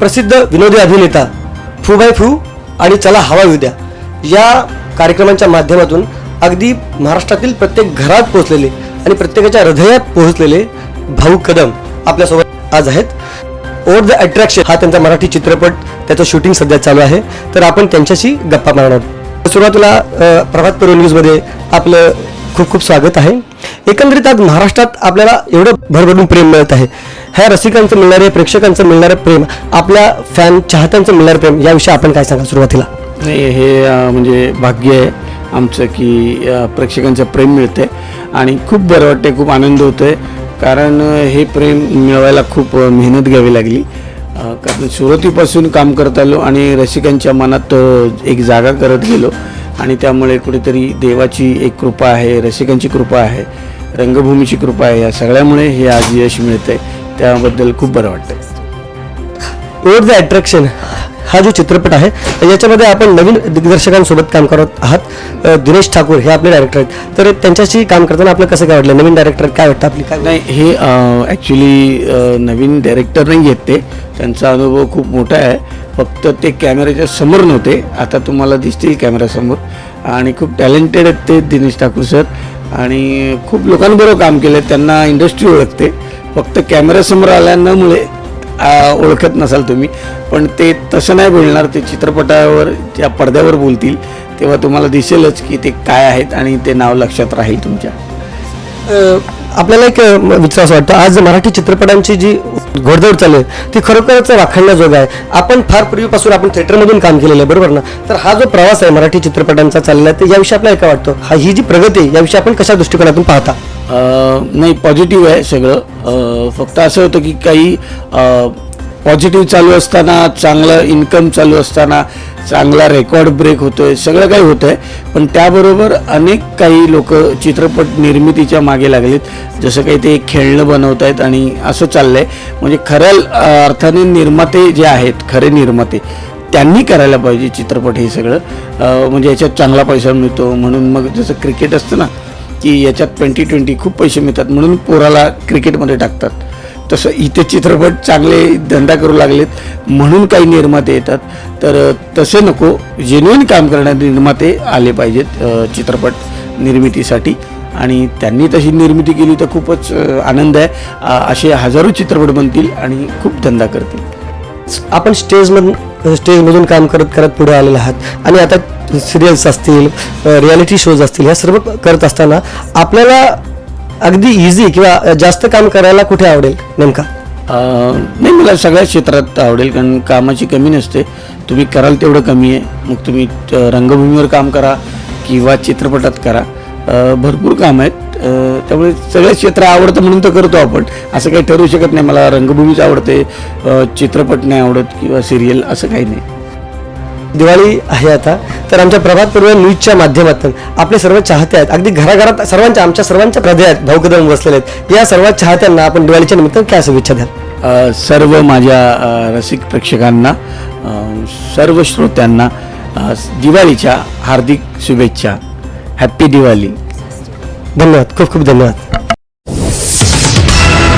प्रसिद्ध विनोदी अभिनेता फू बाय फू आणि चला हवा येऊ द्या या कार्यक्रमांच्या माध्यमातून अगदी महाराष्ट्रातील प्रत्येक घरात पोहोचलेले आणि प्रत्येकाच्या हृदयात पोहोचलेले भाऊ कदम आपल्यासोबत आज आहेत. ओर द अट्रॅक्शन हा त्यांचा मराठी चित्रपट त्याचं शूटिंग सध्या चालू आहे. तर आपण त्यांच्याशी गप्पा मारणार सुरुवातीला प्रभात पर्व न्यूजमध्ये आपलं खूप खूप स्वागत आहे. एकंदरीत आज महाराष्ट्रात आपल्याला एवढं भरभरून प्रेम मिळत आहे. ह्या रसिकांचं मिळणारे प्रेक्षकांचं मिळणारं प्रेम आपल्या फॅन चाहत्यांचं मिळणारं प्रेम याविषयी आपण काय सांगा सुरुवातीला? नाही हे म्हणजे भाग्य आहे आमचं की प्रेक्षकांचं प्रेम मिळते आणि खूप बरं वाटते खूप आनंद होतोय. कारण हे प्रेम मिळवायला खूप मेहनत घ्यावी लागली. कारण सुरुवातीपासून काम करत आलो आणि रसिकांच्या मनात एक जागा करत गेलो. आणि त्यामुळे कुठेतरी देवाची एक कृपा आहे रसिकांची कृपा आहे रंगभूमीची कृपा आहे या सगळ्यामुळे हे आज यश मिळतंय. त्याबद्दल खूप बरं वाटतंय. ओर द अट्रॅक्शन हा जो चित्रपट आहे याच्यामध्ये आपण नवीन दिग्दर्शकांसोबत काम करत आहात. दिनेश ठाकूर हे आपले डायरेक्टर आहेत. तर त्यांच्याशी काम करताना आपलं कसं काय वाटलं? नवीन डायरेक्टर काय वाटतं आपली? काय नाही हे ॲक्च्युली नवीन डायरेक्टर नाही येत ते. त्यांचा अनुभव खूप मोठा आहे. फक्त ते कॅमेऱ्याच्या समोर नव्हते. आता तुम्हाला दिसतील कॅमेऱ्यासमोर आणि खूप टॅलेंटेड आहेत ते दिनेश ठाकूर सर आणि खूप लोकांबरोबर काम केलं त्यांना इंडस्ट्री ओळखते. फक्त कॅमेऱ्यासमोर आल्यामुळे ओळखत नसाल तुम्ही पण ते तसं नाही बोलणार ते चित्रपटावर त्या पडद्यावर बोलतील. तेव्हा तुम्हाला दिसेलच की ते काय आहेत आणि ते नाव लक्षात राहील तुमच्या. आपल्याला एक विश्वास विचार असं वाटतं आज मराठी चित्रपटांची जी घोडदौड चालू आहे ती खरोखरच वाखाणण्याजोग आहे. आपण फार पूर्वीपासून आपण थिएटरमधून काम केलेलं आहे बरोबर ना? तर हा जो प्रवास आहे मराठी चित्रपटांचा चाललेला आहे तर याविषयी आपल्याला काय वाटतं? हा ही जी प्रगती आहे याविषयी आपण कशा दृष्टिकोनातून पाहता? नाही पॉझिटिव्ह आहे सगळं. फक्त असं होतं की काही पॉझिटिव्ह चालू असताना चांगलं इन्कम चालू असताना चांगला रेकॉर्ड ब्रेक होतो आहे सगळं काही होतंय. पण त्याबरोबर अनेक काही लोक चित्रपट निर्मितीच्या मागे लागलेत. जसं काही ते खेळणं बनवत आहेत आणि असं चाललंय. म्हणजे खऱ्या अर्थाने निर्माते जे आहेत खरे निर्माते त्यांनी करायला पाहिजे चित्रपट हे सगळं. म्हणजे याच्यात चांगला पैसा मिळतो. म्हणून मग जसं क्रिकेट असतं ना की याच्यात ट्वेंटी ट्वेंटी खूप पैसे मिळतात. म्हणून पोराला क्रिकेटमध्ये टाकतात. तसं इथे चित्रपट चांगले धंदा करू लागलेत म्हणून काही निर्माते येतात. तर तसे नको जेन्युइन काम करणारे निर्माते आले पाहिजेत चित्रपट निर्मितीसाठी. आणि त्यांनी तशी निर्मिती केली तर खूपच आनंद आहे. असे हजारो चित्रपट बनतील आणि खूप धंदा करतील. आपण स्टेजमधून स्टेजमधून काम करत करत पुढे आलेले आहात. आणि आता सिरियल्स असतील रियालिटी शोज असतील ह्या सर्व करत असताना आपल्याला अगदी इझी किंवा जास्त काम करायला कुठे आवडेल नेमका? नाही मला सगळ्या क्षेत्रात आवडेल कारण कामाची कमी नसते. तुम्ही कराल तेवढं कमी आहे. मग तुम्ही रंगभूमीवर काम करा किंवा चित्रपटात करा. भरपूर काम आहेत. त्यामुळे सगळं क्षेत्र आवडतं म्हणून तर करतो आपण. असं काही ठरवू शकत नाही. मला रंगभूमीच आवडते चित्रपट नाही आवडत किंवा सिरियल असं काही नाही. दिवाळी आहे आता. तर आमच्या प्रभात पूर्व न्यूजच्या माध्यमातून आपले सर्व चाहते आहेत. अगदी घराघरात सर्वांच्या आमच्या सर्वांच्या हृदयात भाऊ कदम बसलेले आहेत. या सर्व चाहत्यांना आपण दिवाळीच्या निमित्त काय शुभेच्छा द्याल? सर्व माझ्या रसिक प्रेक्षकांना सर्व श्रोत्यांना दिवाळीच्या हार्दिक शुभेच्छा. हॅप्पी दिवाळी. धन्यवाद. खूप खूप धन्यवाद.